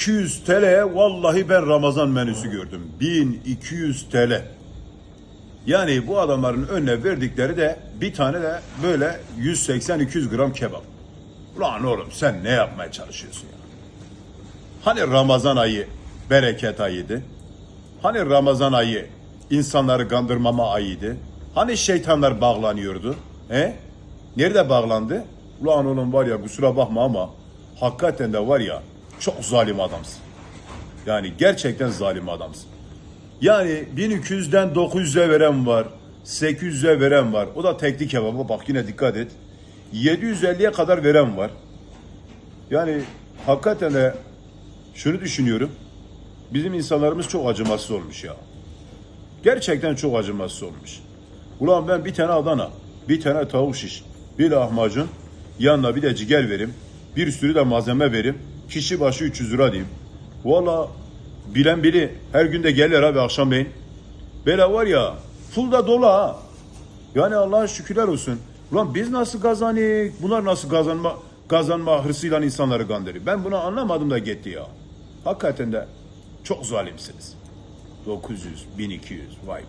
200 TL'ye vallahi ben Ramazan menüsü gördüm. 1200 TL. Yani bu adamların önüne verdikleri de bir tane de böyle 180-200 gram kebap. Ulan oğlum sen ne yapmaya çalışıyorsun ya? Hani Ramazan ayı bereket ayıydı? Hani Ramazan ayı insanları kandırmama ayıydı? Hani şeytanlar bağlanıyordu? He? Nerede bağlandı? Ulan oğlum var ya kusura bakma ama hakikaten de var ya çok zalim adamsın. Yani gerçekten zalim adamsın. Yani 1200'den 900'e veren var. 800'e veren var. O da tekli kebaba bak yine dikkat et. 750'ye kadar veren var. Yani hakikaten de şunu düşünüyorum. Bizim insanlarımız çok acımasız olmuş ya. Gerçekten çok acımasız olmuş. Ulan ben bir tane Adana, bir tane tavuk şiş, bir lahmacun, yanına bir de ciğer verim, bir sürü de malzeme verim. Kişi başı 300 lira diyeyim. Valla bilen biri her gün de gelir abi akşamleyin. Böyle var ya full da dolu ha. Yani Allah'a şükürler olsun. Ulan biz nasıl kazanık? Bunlar nasıl kazanma kazanma hırsıyla insanları kandırıyor. Ben bunu anlamadım da gitti ya. Hakikaten de çok zalimsiniz. 900, 1200 vay be.